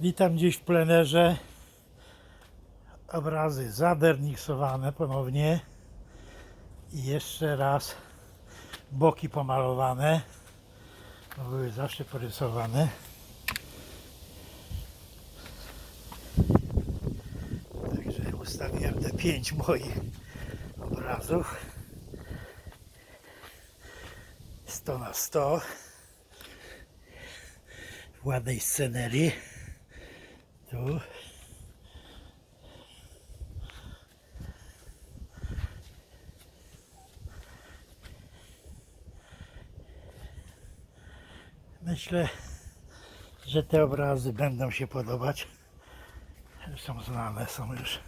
Witam dziś w plenerze. Obrazy zaderniksowane ponownie. I jeszcze raz boki pomalowane. Były zawsze porysowane. Także ustawiłem te pięć moich obrazów. 100 na 100 w ładnej scenerii. Tu. Myślę, że te obrazy będą się podobać. Są znane, są już.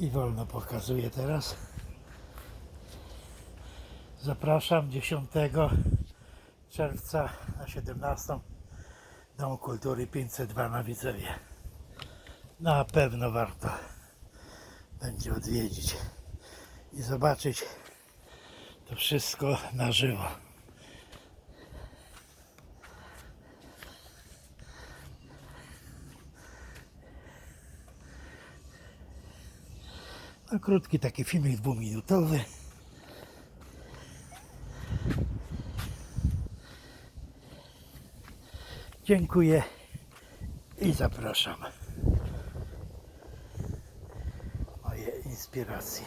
I wolno pokazuję teraz. Zapraszam 10 czerwca na 17 Dom Kultury 502 na Widzewie. Na pewno warto będzie odwiedzić i zobaczyć to wszystko na żywo. No, krótki taki filmik dwuminutowy. Dziękuję i zapraszam. Moje inspiracje.